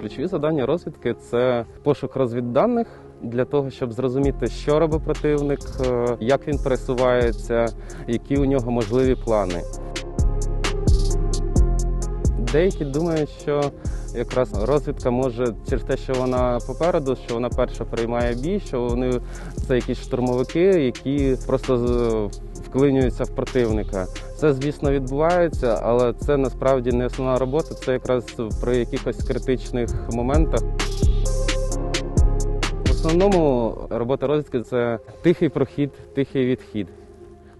Ключові завдання розвідки це пошук розвідданих для того, щоб зрозуміти, що робить противник, е, як він пересувається, які у нього можливі плани. Деякі думають, що якраз розвідка може через те, що вона попереду, що вона перша приймає бій, що вони це якісь штурмовики, які просто вклинюються в противника. Це, звісно, відбувається, але це насправді не основна робота. Це якраз при якихось критичних моментах. В основному робота розвідки це тихий прохід, тихий відхід.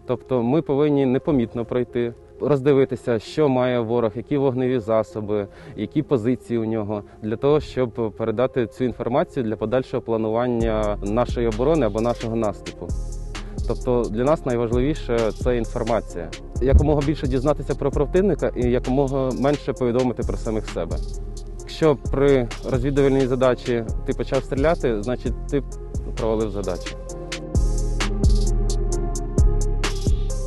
Тобто ми повинні непомітно пройти, роздивитися, що має ворог, які вогневі засоби, які позиції у нього, для того, щоб передати цю інформацію для подальшого планування нашої оборони або нашого наступу. Тобто для нас найважливіше це інформація. Якомога більше дізнатися про противника і якомога менше повідомити про самих себе. Якщо при розвідувальній задачі ти почав стріляти, значить ти провалив задачу.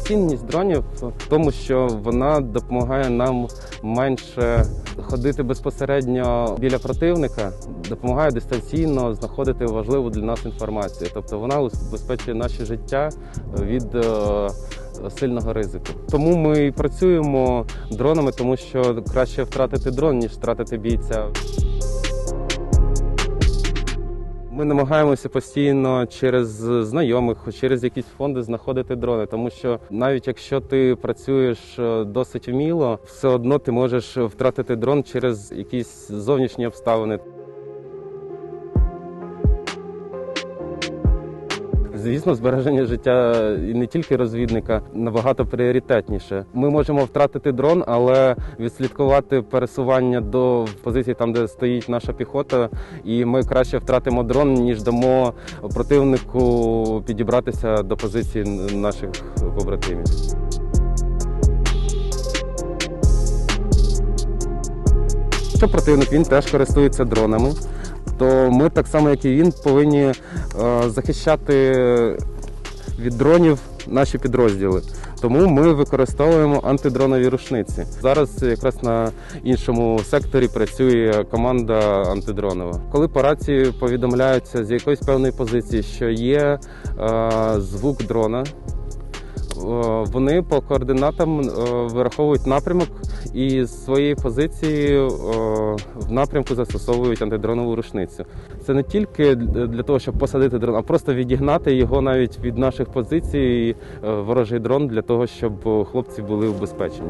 Цінність дронів в тому, що вона допомагає нам менше ходити безпосередньо біля противника, допомагає дистанційно знаходити важливу для нас інформацію. Тобто вона убезпечує наше життя від е, сильного ризику. Тому ми працюємо дронами, тому що краще втратити дрон, ніж втратити бійця. Ми намагаємося постійно через знайомих, через якісь фонди знаходити дрони, тому що навіть якщо ти працюєш е, досить вміло, все одно ти можеш втратити дрон через якісь зовнішні обставини. Звісно, збереження життя і не тільки розвідника набагато пріоритетніше. Ми можемо втратити дрон, але відслідкувати пересування до позиції там, де стоїть наша піхота, і ми краще втратимо дрон, ніж дамо противнику підібратися до позиції наших побратимів. Якщо противник він теж користується дронами, то ми так само, як і він, повинні е, захищати від дронів наші підрозділи. Тому ми використовуємо антидронові рушниці. Зараз якраз на іншому секторі працює команда антидронова. Коли по рації повідомляються з якоїсь певної позиції, що є е, звук дрона, вони по координатам е, вираховують напрямок і з своєї позиції е, в напрямку застосовують антидронову рушницю. Це не тільки для того, щоб посадити дрон, а просто відігнати його навіть від наших позицій, е, ворожий дрон, для того, щоб хлопці були убезпечені.